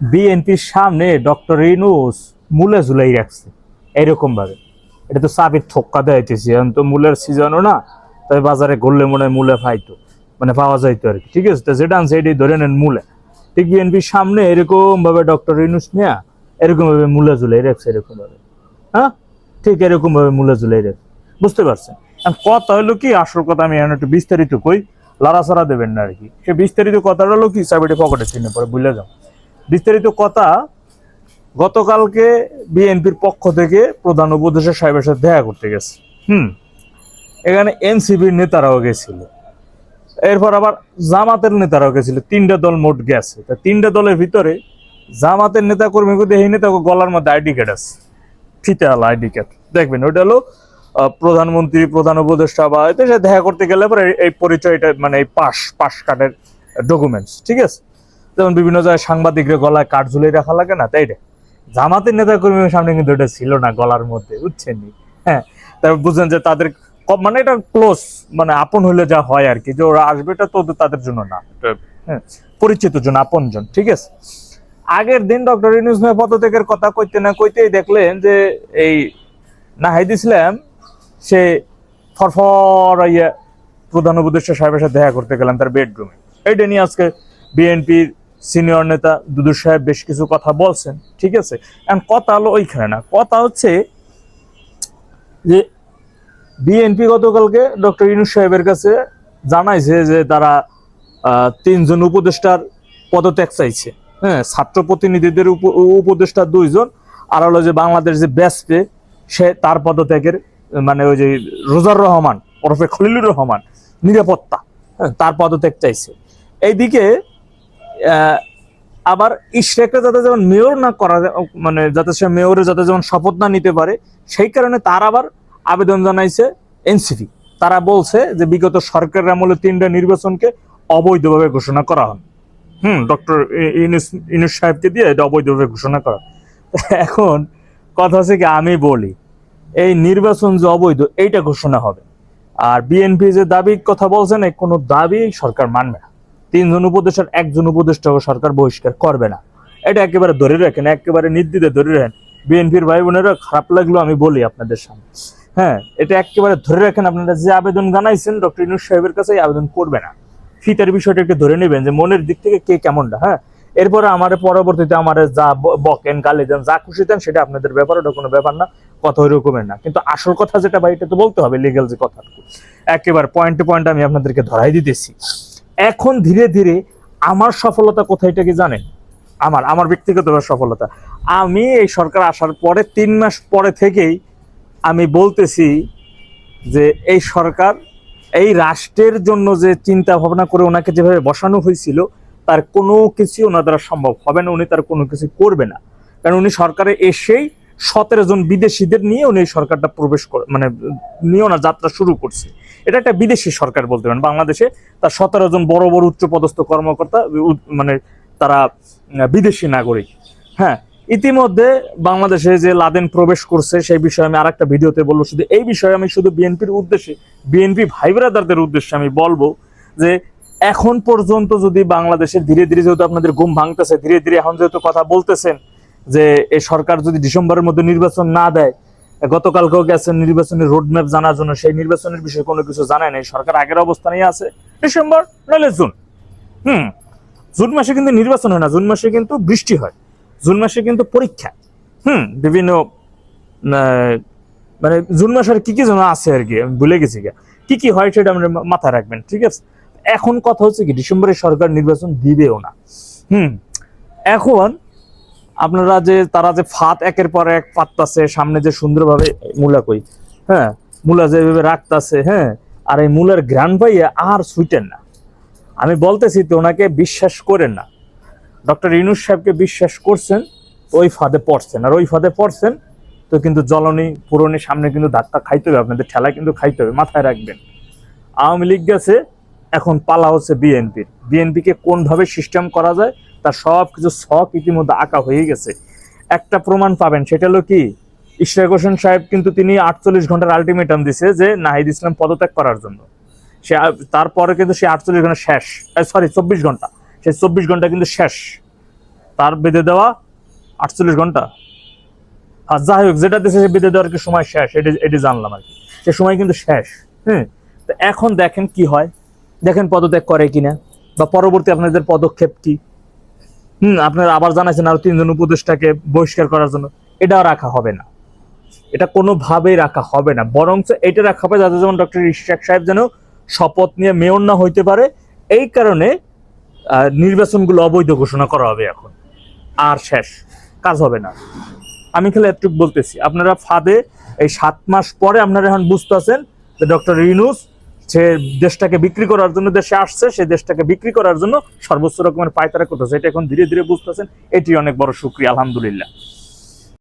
বিএনপির সামনে ডক্টর ইনুস মূলে ঝুলাই রাখছে এরকম ভাবে এটা তো চাবির ঠোক্কা দেয়াইতেছি এখন তো মূলের সিজনও না, তাই বাজারে গড়লে মনে হয় মূলে পাইতো মানে পাওয়া যাইতো আর কি। ঠিক আছে, তো যেটা আনছে ধরে নেন মূলে। ঠিক বিএনপির সামনে এরকম ভাবে ডক্টর ইনুস নেয়া এরকম ভাবে মূলে ঝুলাই রাখছে এরকম ভাবে হ্যাঁ? ঠিক এরকম ভাবে মূলে ঝুলাই রাখছে। বুঝতে পারছেন? কথা হলো কি, আসল কথা আমি এখন একটু বিস্তারিত কই লড়াছড়া দেবেন না আর কি। সে বিস্তারিত কথাটা হলো কি চাবিটি পকেটে চিনে পরে বুঝলে যাও। বিস্তারিত কথা, গতকালকে বিএনপির পক্ষ থেকে প্রধান উপদেষ্টা সাহেবের সাথে দেখা করতে গেছে। হুম, এখানে এনসিপির নেতারাও গেছিল। এরপর আবার জামাতের নেতারাও গেছিল। তিনটা দল মোট গেছে। তা তিনটা দলের ভিতরে জামাতের নেতা কর্মী এই নেতা গলার মধ্যে আইডি কার্ড আছে। ফিতাল আইডি কার্ড। দেখবেন, ওইটা হলো প্রধানমন্ত্রী, প্রধান উপদেষ্টা বা এতে দেখা করতে গেলে পরে এই- পরিচয়টা মানে এই পাস পাস কার্ডের ডকুমেন্টস ঠিক আছে? যেমন বিভিন্ন জায়গায় সাংবাদিকদের গলায় কার্ড ঝুলিয়ে রাখা লাগে না তাই রে? জামাতের নেতা কর্মীর সামনে কিন্তু এটা ছিল না গলার মধ্যে বুঝছেন হ্যাঁ তারপর বুঝলেন যে তাদের মানে এটা ক্লোজ মানে আপন হলে যা হয় আর কি যে ওরা আসবে এটা তো তাদের জন্য না। হ্যাঁ পরিচিত জন আপন জন ঠিক আছে? আগের দিন ডক্টর ইউনুস ভাই পদত্যাগের কথা কইতে না কইতেই দেখলেন যে এই নাহিদ ইসলাম সে ফরফর ইয়ে প্রধান উপদেষ্টা সাহেবের সাথে দেখা করতে গেলাম তার বেডরুমে এইটা নিয়ে আজকে বিএনপির সিনিয়র নেতা দুদু সাহেব বেশ কিছু কথা বলছেন ঠিক আছে? এখন কথা হলো ওইখানে না কথা হচ্ছে যে বিএনপি গতকালকে ডক্টর ইনুস সাহেবের কাছে জানাইছে যে তারা তিনজন উপদেষ্টার পদত্যাগ চাইছে। হ্যাঁ ছাত্র প্রতিনিধিদের উপ- উপদেষ্টা দুইজন আর হলো যে বাংলাদেশ যে ব্যাসপে সে তার পদত্যাগের মানে ওই যে রোজার রহমান ওরফে খলিলুর রহমান নিরাপত্তা হ্যাঁ, তার পদত্যাগ চাইছে। এইদিকে আবার ইশরেকটা যাতে যেমন মেয়র না করা মানে যাতে সে মেয়রে যাতে যেমন শপথ না নিতে পারে, সেই কারণে তার আবার আবেদন জানাইছে এনসিপি। তারা বলছে যে বিগত সরকারের আমলে তিনটা নির্বাচনকে অবৈধভাবে ঘোষণা করা হয়। হুম, ডক্টর ইনুস সাহেবকে দিয়ে এটা অবৈধভাবে ঘোষণা করা। এখন কথা হচ্ছে কি, আমি বলি, এই নির্বাচন যে অবৈধ, এইটা ঘোষণা হবে। আর বিএনপি যে দাবির কথা বলছেন এই কোনো দাবি সরকার মানবে না। তিনজন উপদেষ্টার, একজন উপদেষ্টাকে সরকার বহিষ্কার করবে না। এটা একেবারে ধরে রাখেন, একেবারে নির্দিতে ধরে রাখেন। বিএনপির ভাই বোনেরা খারাপ লাগল, আমি বলি আপনাদের সামনে। হ্যাঁ এটা একেবারে ধরে রাখেন, আপনারা যে আবেদন জানাইছেন, ডক্টর ইনুস সাহেবের কাছে আবেদন করবে না। ফিতার বিষয়টা একটু ধরে নেবেন যে মনের দিক থেকে কে কেমনটা হ্যাঁ? এরপরে আমার পরবর্তীতে আমার যা বকেন, গালি দেন, যা খুশি দেন, সেটা আপনাদের ব্যাপার, ওটা কোনো ব্যাপার না, কথা ওই রকমের না। কিন্তু আসল কথা যেটা ভাই, এটা তো বলতে হবে লিগেল যে কথা একেবারে পয়েন্ট টু পয়েন্ট আমি আপনাদেরকে ধরাই দিতেছি। এখন ধীরে ধীরে আমার সফলতা কোথায় এটা কি জানেন? আমার আমার ব্যক্তিগত সফলতা। আমি এই সরকার আসার পরে তিন মাস পরে থেকেই আমি বলতেছি যে এই সরকার এই রাষ্ট্রের জন্য যে চিন্তা ভাবনা করে ওনাকে যেভাবে বসানো হয়েছিল, তার কোনো কিছু ওনার দ্বারা সম্ভব হবে না, উনি তার কোনো কিছু করবে না। কারণ উনি সরকারে এসেই সতেরো জন বিদেশিদের নিয়ে উনি সরকারটা প্রবেশ করে মানে নিয়ে ওনার যাত্রা শুরু করছে। এটা একটা বিদেশি সরকার বলতে পারেন। বাংলাদেশে তার সতেরো জন বড় বড় উচ্চপদস্থ কর্মকর্তা মানে তারা বিদেশি নাগরিক। হ্যাঁ ইতিমধ্যে বাংলাদেশে যে লাদেন প্রবেশ করছে, সেই বিষয়ে আমি আরেকটা ভিডিওতে বলব। শুধু এই বিষয়ে আমি শুধু বিএনপির উদ্দেশ্যে, বিএনপি ভাই ব্রাদারদের উদ্দেশ্যে আমি বলব যে, এখন পর্যন্ত যদি বাংলাদেশে ধীরে ধীরে যেহেতু আপনাদের ঘুম ভাঙতেছে, ধীরে ধীরে এখন যেহেতু কথা বলতেছেন যে এই সরকার যদি ডিসেম্বরের মধ্যে নির্বাচন না দেয়, গতকালকেও গেছেন নির্বাচনের রোডম্যাপ জানার জন্য, সেই নির্বাচনের বিষয়ে কোনো কিছু জানায় নাই। সরকার আগের অবস্থানেই আছে। ডিসেম্বর নইলে জুন। হুম, জুন মাসে কিন্তু নির্বাচন হয় না। জুন মাসে কিন্তু বৃষ্টি হয়। জুন মাসে কিন্তু পরীক্ষা। হুম, বিভিন্ন মানে জুন মাসের কি কি যেন আছে আর কি, আমি ভুলে গেছি। কি কি হয় সেটা আমরা মাথায় রাখবেন, ঠিক আছে? এখন কথা হচ্ছে কি, ডিসেম্বরে সরকার নির্বাচন দিবেও না। হুম, এখন আপনারা যে, তারা যে ফাত একের পর এক পাততাছে, সামনে যে সুন্দরভাবে মূলা কই হ্যাঁ মূলা যেভাবে রাখতাছে হ্যাঁ আর এই মূলার গ্রান পাইয়ে আর সুইটেন না। আমি বলতেছি তো ওনাকে বিশ্বাস করেন না। ডক্টর ইনুস সাহেবকে বিশ্বাস করছেন, ওই ফাঁদে পড়ছেন। আর ওই ফাঁদে পড়ছেন, তো কিন্তু জ্বলনি, পুরনি, সামনে কিন্তু ধাক্কা খাইতে হবে, আপনাদের ঠেলা কিন্তু খাইতে হবে, মাথায় রাখবেন। আওয়ামী লীগ গেছে, এখন পালা হচ্ছে বিএনপির। বিএনপিকে কোনভাবে সিস্টেম করা যায় তার সব কিছু শখ ইতিমধ্যে আঁকা হয়ে গেছে। একটা প্রমাণ পাবেন, সেটা হলো কি? ইশরাক হোসেন সাহেব কিন্তু তিনি আটচল্লিশ ঘণ্টার আলটিমেটাম দিছে যে নাহিদ ইসলাম পদত্যাগ করার জন্য। সে তারপরে কিন্তু সে আটচল্লিশ ঘণ্টা শেষ। সরি চব্বিশ ঘণ্টা। সেই চব্বিশ ঘণ্টা কিন্তু শেষ। তার বেঁধে দেওয়া আটচল্লিশ ঘণ্টা। আর যাই হোক, যেটা দেশে বেঁধে দেওয়ার কি সময় শেষ? এটি এটি জানলাম আর কি। সে সময় কিন্তু শেষ হ্যাঁ তো এখন দেখেন কি হয়? দেখেন পদত্যাগ করে কিনা? বা পরবর্তী আপনাদের পদক্ষেপ কি? হুম, আপনারা আবার জানাইছেন আরও তিনজন উপদেষ্টাকে বহিষ্কার করার জন্য। এটাও রাখা হবে না। এটা কোনোভাবেই রাখা হবে না। বরঞ্চ এটা রাখা হবে যাতে যেমন ডক্টর ইশাক সাহেব যেন শপথ নিয়ে মেয়র না হইতে পারে, এই কারণে নির্বাচনগুলো অবৈধ ঘোষণা করা হবে এখন। আর শেষ। কাজ হবে না। আমি খালি একটু বলতেছি, আপনারা ফাঁদে এই সাত মাস পরে আপনারা এখন বুঝতেছেন যে ডক্টর ইউনুস সে দেশটাকে বিক্রি করার জন্য দেশে আসছে, সে দেশটাকে বিক্রি করার জন্য সর্বোচ্চ রকমের পায়তারা করতেছে। এটা এখন ধীরে ধীরে বুঝতেছেন এটি অনেক বড় সুক্রিয়া আলহামদুলিল্লাহ।